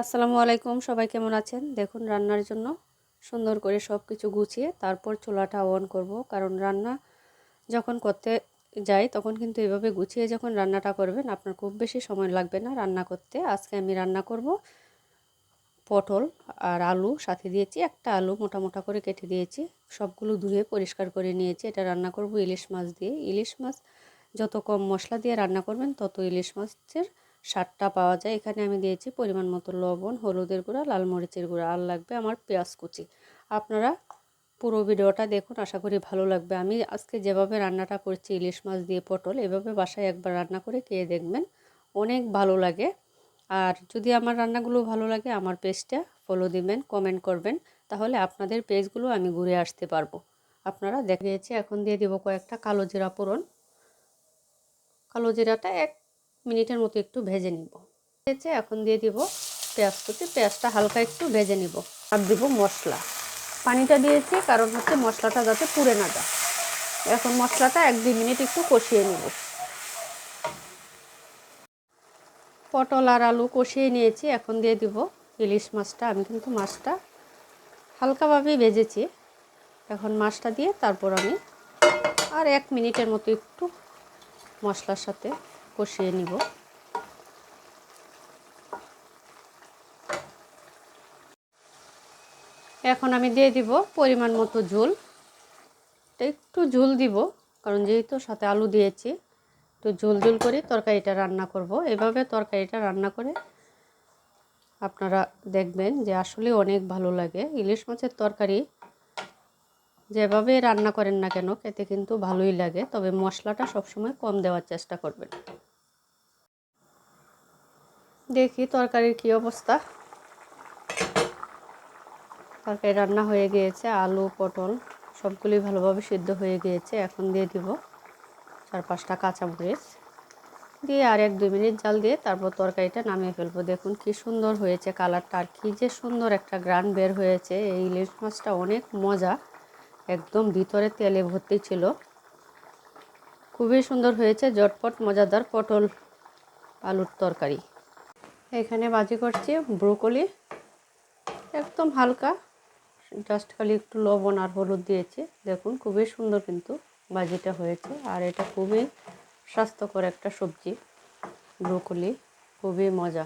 আসসালামু আলাইকুম, সবাই কেমন আছেন? দেখুন, রান্নার জন্য সুন্দর করে সব কিছু গুছিয়ে তারপর চুলাটা অন করব। কারণ রান্না যখন করতে যাই, তখন কিন্তু এভাবে গুছিয়ে যখন রান্নাটা করবেন, আপনার খুব বেশি সময় লাগবে না রান্না করতে। আজকে আমি রান্না করব পটল আর আলু, সাথে দিয়েছি একটা আলু, মোটা মোটা করে কেটে দিয়েছি। সবগুলো ধুয়ে পরিষ্কার করে নিয়েছি। এটা রান্না করব ইলিশ মাছ দিয়ে। ইলিশ মাছ যত কম মশলা দিয়ে রান্না করবেন, তত ইলিশ মাছের স্বাদটা পাওয়া যায়। এখানে আমি দিয়েছি পরিমাণ মতো লবণ, হলুদের গুঁড়া, লাল মরিচের গুঁড়া আর লাগবে আমার পেঁয়াজ কুচি। আপনারা পুরো ভিডিওটা দেখুন, আশা করি ভালো লাগবে। আমি আজকে যেভাবে রান্নাটা করছি, ইলিশ মাছ দিয়ে পটল, এভাবে বাসায় একবার রান্না করে খেয়ে দেখবেন। অনেক ভালো লাগে। আর যদি আমার রান্নাগুলো ভালো লাগে, আমার পেজটা ফলো দিবেন কমেন্ট করবেন, তাহলে আপনাদের পেজগুলো আমি ঘুরে আসতে পারব। আপনারা দেখিয়েছি এখন দিয়ে দিব কয়েকটা কালো জিরা পূরণ কালো জিরাটা এক মিনিটের মতো একটু ভেজে নিব। ভেজে এখন দিয়ে দিব পেঁয়াজ কুচি। পেঁয়াজটা হালকা একটু ভেজে নিব। আর দিব মশলা। পানিটা দিয়েছি কারণ হচ্ছে মশলাটা যাতে পুড়ে না যায়। এখন মশলাটা এক দুই মিনিট একটু কষিয়ে নিব। পটল আর আলু কষিয়ে নিয়েছি। এখন দিয়ে দিব ইলিশ মাছটা। আমি কিন্তু মাছটা হালকাভাবেই ভেজেছি। এখন মাছটা দিয়ে তারপর আমি আর এক মিনিটের মতো একটু মশলার সাথে কষিয়ে নিব। এখন আমি দিয়ে দিব পরিমাণ মতো ঝোল। একটু ঝোল দিব, কারণ যেহেতু সাথে আলু দিয়েছি একটু ঝোল ঝোল করে তরকারিটা রান্না করব। এভাবে তরকারিটা রান্না করে আপনারা দেখবেন যে আসলে অনেক ভালো লাগে। ইলিশ মাছের তরকারি যেভাবে রান্না করেন না কেন, খেতে কিন্তু ভালোই লাগে, তবে মশলাটা সবসময় কম দেওয়ার চেষ্টা করবেন। দেখি তরকারির কি অবস্থা। তরকারি রান্না হয়ে গিয়েছে, আলু, পটল সবগুলি ভালোভাবে সিদ্ধ হয়ে গিয়েছে, এখন দিয়ে দিব চার পাঁচটা কাঁচামরিচ। দিয়ে আর এক দুই মিনিট জাল দিয়ে তারপর তরকারিটা নামিয়ে ফেলব। দেখুন কি সুন্দর হয়েছে কালারটা, আর কি যে সুন্দর একটা গ্রান বের হয়েছে। এই ইলিশ মাছটা অনেক মজা, একদম ভিতরে তেলে ভর্তি ছিল। খুবই সুন্দর হয়েছে জটপট মজাদার পটল, আলুর তরকারি। এখানে বাজি করছি ব্রোকলি। একদম হালকা। জাস্ট খালি একটু লবণ আর হলুদ দিয়েছি। দেখুন, খুবই সুন্দর কিন্তু বাজিটা হয়েছে। আর এটা খুবই স্বাস্থ্যকর একটা সবজি, ব্রোকলি। খুবই মজা।